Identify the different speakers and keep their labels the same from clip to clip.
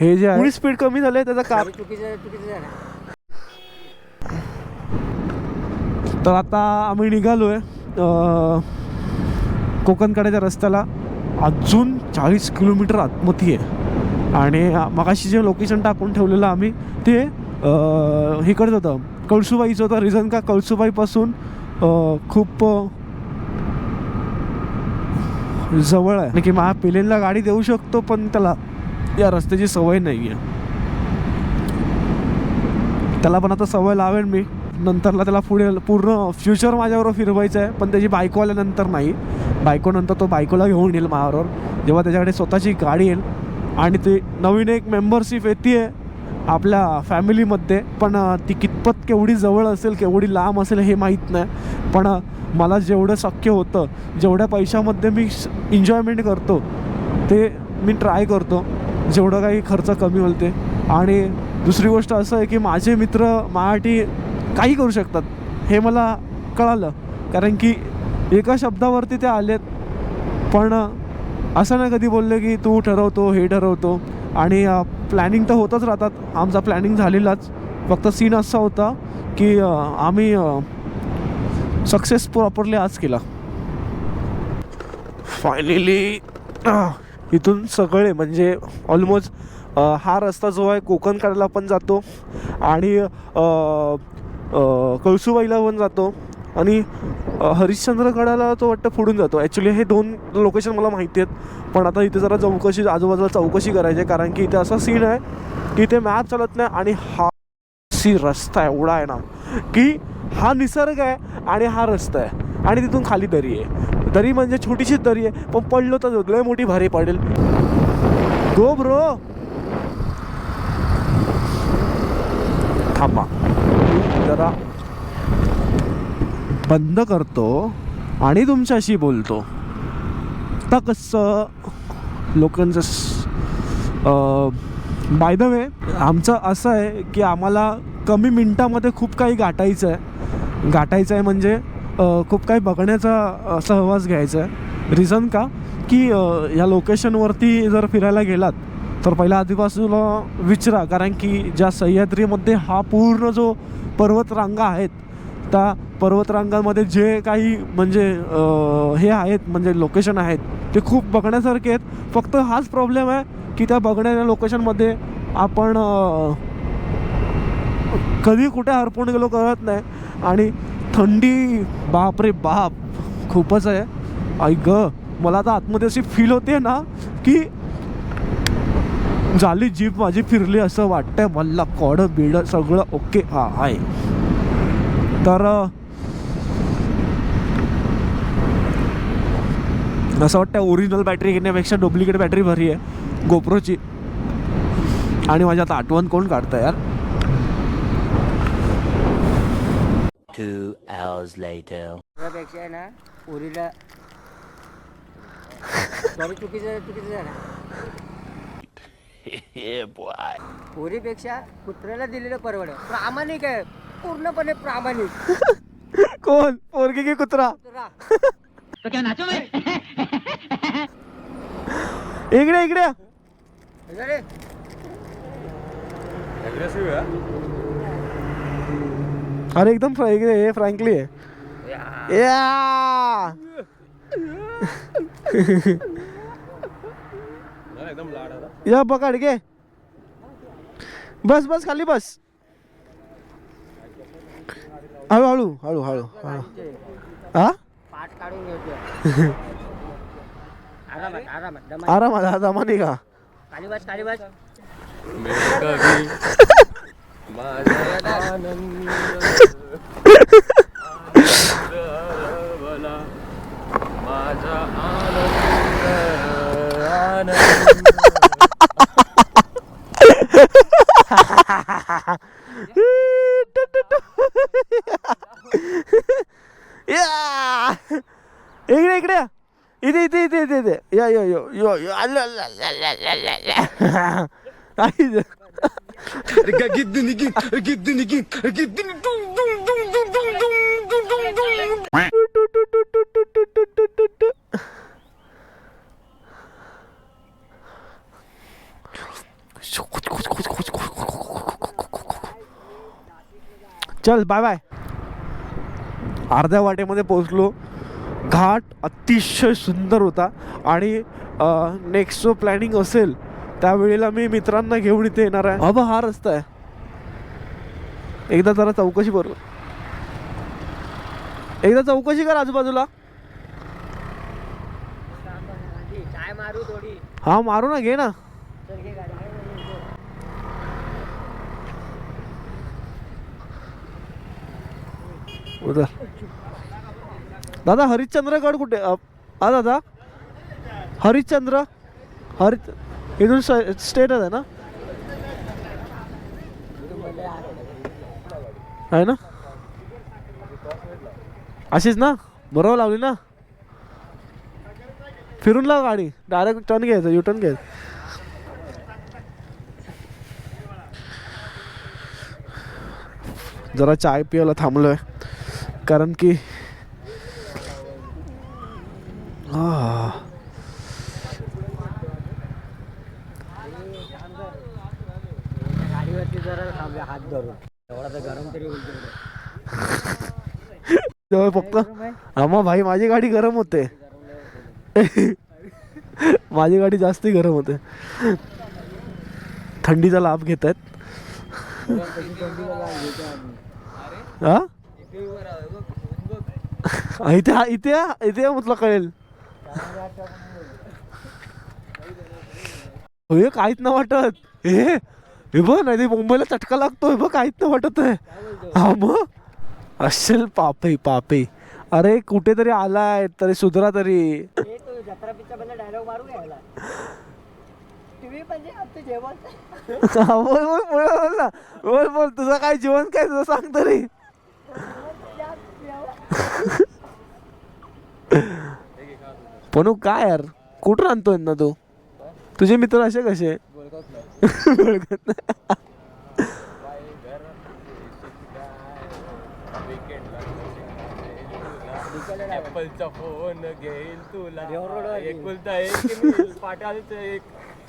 Speaker 1: हे जे आहे स्पीड कमी झाले त्याचा कार
Speaker 2: चुकीचं चुकीचं झालं.
Speaker 1: तर आता आम्ही निघालोय अं, कोकणकड्याच्या रस्त्याला. अजून चाळीस किलोमीटर आतमध्ये आहे. आणि मगाशी जे लोकेशन टाकून ठेवलेलं आम्ही ते अं, इकडचं होतं. कळसुबाईचं होतं. रिझन का? कळसुबाईपासून अं, खूप जवळ आहे. आणि की माझ्या पेलेनला गाडी देऊ शकतो पण त्याला या रस्त्याची सवय नाही आहे त्याला पण आता सवय लावेल मी. नंतरला त्याला पुढे पूर्ण फ्युचर माझ्याबरोबर फिरवायचं आहे पण त्याची बायको आल्यानंतर नाही. बायको नंतर तो बायकोला घेऊन येईल माझ्याबरोबर जेव्हा त्याच्याकडे स्वतःची गाडी येईल आणि ते नवीन एक मेंबरशिप येते आहे आपल्या फॅमिलीमध्ये पण ती कितपत केवढी जवळ असेल केवढी लांब असेल हे माहीत नाही. पण मला जेवढं शक्य होतं जेवढ्या पैशामध्ये मी एन्जॉयमेंट करतो ते मी ट्राय करतो. जेवढं काही खर्च कमी होईल ते आणि दुसरी गोष्ट असं आहे की माझे मित्र माझ्यासाठी काही करू शकतात हे मला कळालं. कारण की एका शब्दावरती ते आलेत पण असं नाही कधी बोलले की तू ठरवतो हे ठरवतो. आणि प्लॅनिंग तर होतच राहतात. आमचा प्लॅनिंग झालेलाच. फक्त सीन असा होता की आम्ही सक्सेस प्रॉपरली आज केला. फायनली इथून सगळे म्हणजे ऑलमोस्ट हा रस्ता जो आहे कोकण पण जातो आणि कळसुबाईला पण जातो आणि हरिश्चंद्रगडाला तो वाटतं पुढून जातो. ॲक्च्युली हे दोन लोकेशन मला माहिती आहेत पण आता इथे जरा चौकशी आजूबाजूला चौकशी करायची आहे कारण की इथे असा सीन आहे की इथे मॅप चालत नाही आणि हा सी रस्ता एवढा आहे ना की हा निसर्ग आहे आणि हा रस्ता आहे आणि तिथून खाली दरी आहे. दरी म्हणजे छोटीशी दरी आहे पण पडलो तर लय मोठी भारी पडेल. GoPro. थांबा. जरा बंद करतो आणि तुमच्याशी बोलतो. आता कसं लोकांचं बाय द वे आमचं असं आहे की आम्हाला कमी मिनटामध्ये खूप काही गाठायचं आहे. गाठायचं आहे म्हणजे खूप काही बघण्याचा सहवास घ्यायचा आहे. रिझन का? की या लोकेशनवरती जर फिरायला गेलात तर पहिला आधीपासून विचारा. कारण की ज्या सह्याद्रीमध्ये हा पूर्ण जो पर्वतरांगा आहेत त्या पर्वतरांगांमध्ये जे काही म्हणजे हे आहेत म्हणजे लोकेशन आहेत ते खूप बघण्यासारखे आहेत. फक्त हाच प्रॉब्लेम आहे की त्या बघण्याच्या लोकेशनमध्ये आपण कधी कुठे हरपून गेलो कळत नाही. आणि थंडी बाप रे बाप खूपच आहे. आई ग मला आता आतमध्ये अशी फील होते ना की झाली जीप माझी फिरली असं वाटतंय मला. कॉड बिड सगळं ओके हा आहे तर असं वाटतं ओरिजिनल बॅटरी घेण्यापेक्षा डुप्लिकेट बॅटरी भरी आहे गोप्रोची आणि माझी आता आठवण कोण काढतं यार?
Speaker 3: Two hours later.
Speaker 2: त्यापेक्षा आहे ना सॉरी चुकीचं चुकीचं झालं.
Speaker 3: Yeah, boy.
Speaker 2: पोरीपेक्षा कुत्र्याला दिलेलं परवड. प्रामाणिक आहे. पूर्णपणे प्रामाणिक.
Speaker 1: कोण? पोरगी की कुत्रा?
Speaker 2: कुत्रा.
Speaker 1: इकडे इकडे.
Speaker 2: अरे.
Speaker 1: अरे एकदम हे फ्रँकली आहे. या. या. पकड घे. बस बस खाली बस. हळू हळू हळू हळू हळू. हा
Speaker 2: आरामात आरामात दमा
Speaker 1: आरामात दमाने का? इकडे इकडे इथे इथे इथे इथे इथे या यो यो यो यो आलं, आलं, आलं, आलं, आलं, आलं. आई, चल बाय बाय अर्ध्या वाटेमध्ये पोहोचलो घाट अतिशय सुंदर होता आणि नेक्स्ट जो प्लॅनिंग असेल त्यावेळेला मी मित्रांना घेऊन इथे येणार आहे. अबा हा रस्ता आहे एकदा जरा चौकशी करू. एकदा चौकशी कर आजूबाजूला. हा मारू ना घे ना.
Speaker 2: उदर दादा हरिश्चंद्र
Speaker 1: गड दादा हरिश्चंद्रगड कुठे? अ, हा दादा. हरिश्चंद्र. हरि इथून स्टेट आहे ना? आहे ना? अशीच ना बरोबर लावली ना? फिरून लाव गाडी डायरेक्ट टर्न घ्यायचं यू टर्न घ्यायचं. जरा चाय पियाला थांबलोय कारण की हां
Speaker 2: गाडीवरती जरा थांबूया हात धरून. एवढा तर गरम तरी होईल तेवढं.
Speaker 1: तेव्हा फक्त. आम्हा भाई माझी गाडी गरम होते. माझी गाडी जास्ती गरम होते. थंडीचा लाभ घेत आहेत. हा? इथे इथे इथे म्हटलं कळेल. काहीच नाही वाटत. हे हे बघ नाही मुंबईला चटका लागतोय बघ काहीच नाही वाटत आहे. हा मग? असेल पापे पापे. अरे कुठेतरी आलाय तरी सुधरा तरी. बोल बोल बोल ना. बोल बोल तुझं काय जीवन काय तुझं सांग तरी. पण काय यार? कुठं आणतोय ना तू? तुझे मित्र असे कसे?
Speaker 4: ऍपलचा फोन घेईल तुला. एकुलता एक एक.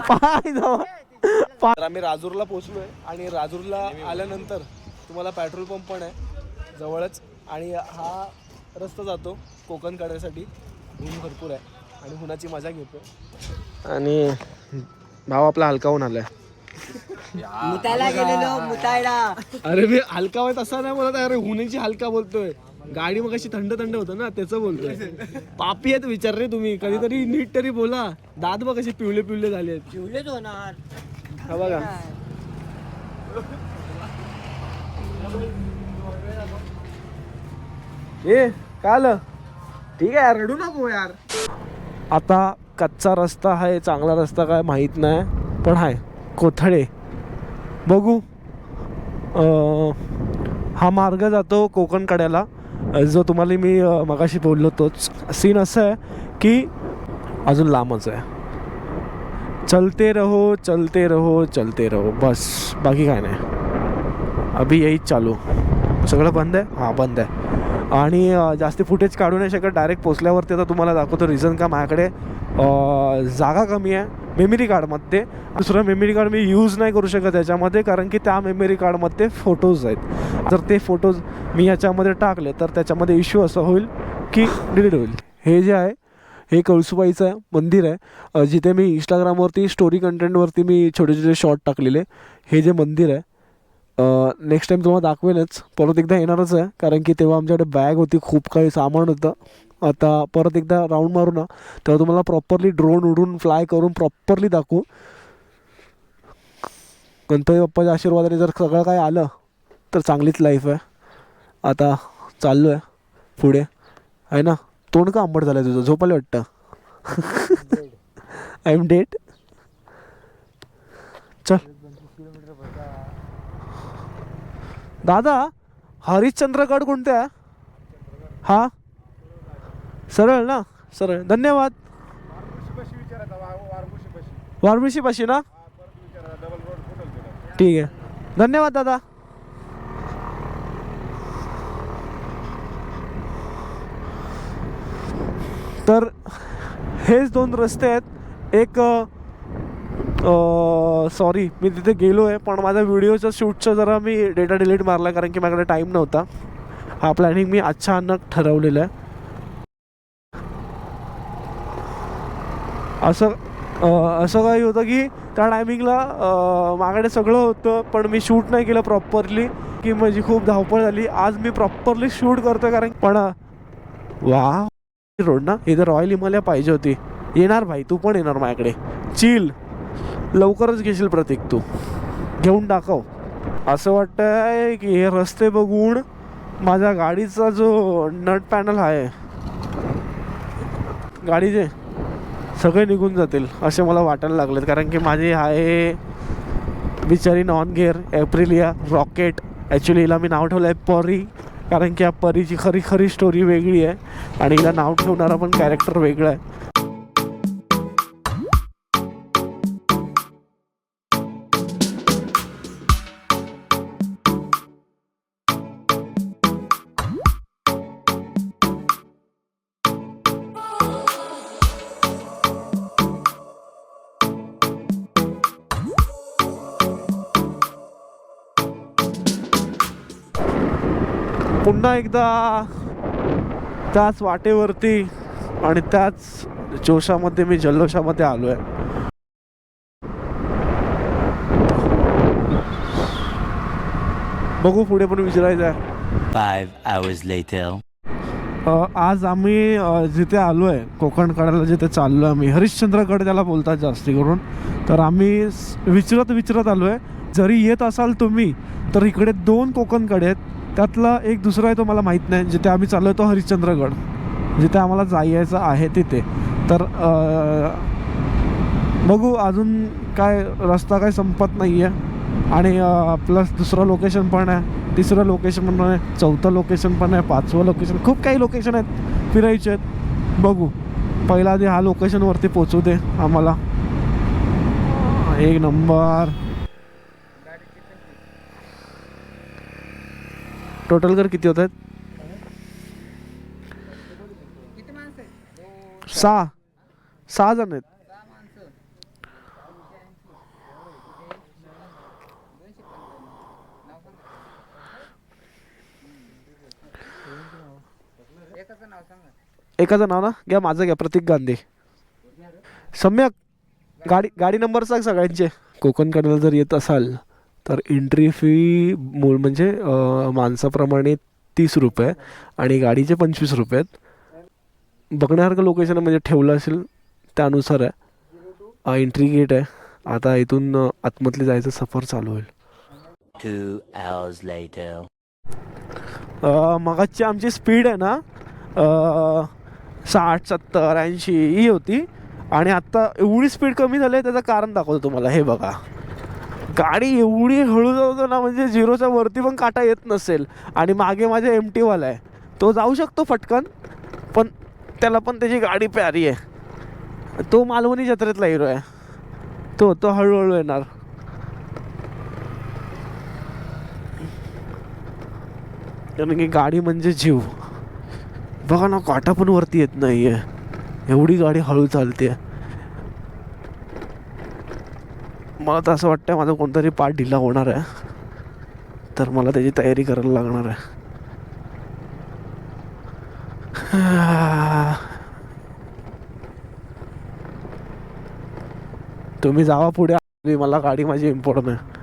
Speaker 1: पाय जावा. तर आम्ही राजूरला पोहोचलोय आणि राजूरला आल्यानंतर तुम्हाला पेट्रोल पंप पण आहे जवळच. आणि हा रस्ता जातो कोकण काढण्यासाठी. ऊन भरपूर आहे. आणि उन्हाची मजा घेतो आणि भाव आपला हलका होऊन आलाय.
Speaker 2: मुतायला गेलेलो मुतायला.
Speaker 1: अरे मी हलका होत असा नाही बोलत अरे हुनेची हलका बोलतोय. गाडी मग अशी थंड थंड होतं ना त्याचं बोलतोय. पापी आहेत विचार रे तुम्ही कधीतरी नीट तरी बोला. दात बघ कसे पिवळे पिवळे झाले आहेत.
Speaker 2: जेवलेच होणार.
Speaker 1: हा बघा. ए काय आलं? ठीक आहे यार रडू नको यार. आता कच्चा रस्ता आहे चांगला रस्ता काय माहीत नाही पण आहे कोथळे. बघू. हा मार्ग जातो कोकण कड्याला. जो तुम्हाला मी मगाशी बोललो तोच. सीन असं आहे की अजून लांबच आहे. चलते रहो चलते रहो चलते रहो. बस बाकी काय नाही. अभि यही चालू. सगळं बंद आहे? हां बंद आहे. आणि जास्ती फुटेज काढू नाही शकत. डायरेक्ट पोचल्यावरती आता तुम्हाला दाखवतो रिझन का माझ्याकडे जागा कमी आहे मेमरी कार्डमध्ये दुसरं मेमरी कार्ड मी यूज नाही करू शकत याच्यामध्ये कारण की त्या मेमरी कार्डमध्ये फोटोज आहेत. जर ते फोटोज मी याच्यामध्ये टाकले तर त्याच्यामध्ये इश्यू असं होईल की डिलीट होईल. हे जे आहे हे कळसुबाईचं मंदिर आहे. जिथे मी इंस्टाग्रामवरती स्टोरी कंटेंटवरती मी छोटे छोटे शॉर्ट टाकलेले. हे जे मंदिर आहे नेक्स्ट टाईम तुम्हाला दाखवेनच परत एकदा येणारच आहे कारण की तेव्हा आमच्याकडे बॅग होती खूप काही सामान होतं. आता परत एकदा राऊंड मारू ना तेव्हा तुम्हाला प्रॉपरली ड्रोन उडून फ्लाय करून प्रॉपरली दाखवू. गणपती बाप्पाच्या आशीर्वादाने जर सगळं काय आलं तर चांगलीच लाईफ आहे. आता चाललो आहे पुढे. आहे ना? तोंड का आंबट झालं तुझं? झोपायला वाटतं? आय एम डेट चल. दादा हरिश्चंद्रगड कोणते हा? सरळ ना? सरळ. धन्यवाद. वारमुशी पाशी ना? ठीक आहे. धन्यवाद दादा. तर हेच दोन रस्ते आहेत. एक सॉरी मी तिथे गेलो आहे पण माझ्या व्हिडिओच्या शूटचं जरा मी डेटा डिलीट मारला कारण की माझ्याकडे टाईम नव्हता. हा प्लॅनिंग मी अचानक ठरवलेला आहे. असं असं काही होतं की त्या टायमिंगला माझ्याकडे सगळं होतं पण मी शूट नाही केलं प्रॉपरली की माझी खूप धावपळ झाली. आज मी प्रॉपरली शूट करतो कारण पण वा रोड ना इथं रॉयल हिमालया पाहिजे होती. येणार भाई तू पण येणार माझ्याकडे. चिल लवकरच घेशील प्रतीक तू. घेऊन टाकव. असं वाटतंय की हे रस्ते बघून माझ्या गाडीचा जो नट पॅनल आहे गाडीचे सगळे निघून जातील असे मला वाटायला लागलेत. कारण की माझी आहे बिचारी non gear Aprilia rocket. Actually हिला मी नाव ठेवलं आहे परी. कारण की या परीची खरी खरी स्टोरी वेगळी आहे. आणि हिला नाव ठेवणारा पण कॅरेक्टर वेगळं आहे. पुन्हा एकदा त्याच वाटेवरती आणि त्याच जोशामध्ये मी जल्लोषामध्ये आलो आहे बघू पुढे पण विचारायचं आहे. आज आम्ही जिथे आलो आहे कोकण कड्याला जिथे चाललो आहे आम्ही हरिश्चंद्रगड त्याला बोलतात जास्ती करून. तर आम्ही विचारत विचारत आलो आहे जरी येत असाल तुम्ही तर इकडे दोन कोकणकडे आहेत. त्यातला एक दुसरा आहे तो मला माहीत नाही जिथे आम्ही चाललो होतो हरिश्चंद्रगड जिथे आम्हाला जायचं आहे तिथे. तर बघू अजून काय रस्ता काय संपत नाही आहे आणि प्लस दुसरं लोकेशन पण आहे तिसरं लोकेशन पण आहे चौथं लोकेशन पण आहे पाचवं लोकेशन खूप काही लोकेशन आहेत फिरायचे आहेत. बघू पहिला आधी हा लोकेशनवरती पोचू दे आम्हाला. एक नंबर. टोटल कर किती होत आहेत सहा. सहा जण आहेत. एकाचं नाव ना? घ्या माझं घ्या. प्रतीक गांधी. सम्यक. गाडी गाडी नंबर सांग सगळ्यांचे. कोकणकडेला जर येत असाल तर एंट्री फी मूळ म्हणजे माणसाप्रमाणे तीस रुपये आणि गाडीचे पंचवीस रुपये आहेत. बघण्यासारखं लोकेशन म्हणजे ठेवलं असेल त्यानुसार आहे. एंट्री गेट आहे. आता इथून आतमधले जायचं सफर चालू होईल. मगाची आमची स्पीड आहे ना साठ सत्तर ऐंशी ही होती. आणि आत्ता एवढी स्पीड कमी झाली आहे त्याचं कारण दाखवतो तुम्हाला. हे बघा. गाडी एवढी हळू जातो ना म्हणजे झिरोच्या वरती पण काटा येत नसेल. आणि मागे माझ्या एम टीवाला आहे. तो जाऊ शकतो फटकन पण त्याला पण त्याची गाडी प्यारी आहे. तो मालवणी जत्रेतला हिरो आहे. तो तो हळूहळू येणार. कारण की गाडी म्हणजे जीव. बघा ना काटा पण वरती येत नाही आहे एवढी गाडी हळू चालते मला तर असं वाटतं माझा कोणतरी पार्ट ढिला होणार आहे. तर मला त्याची तयारी करायला लागणार आहे. तुम्ही जावा पुढे. मला गाडी माझी इम्पॉर्टंट आहे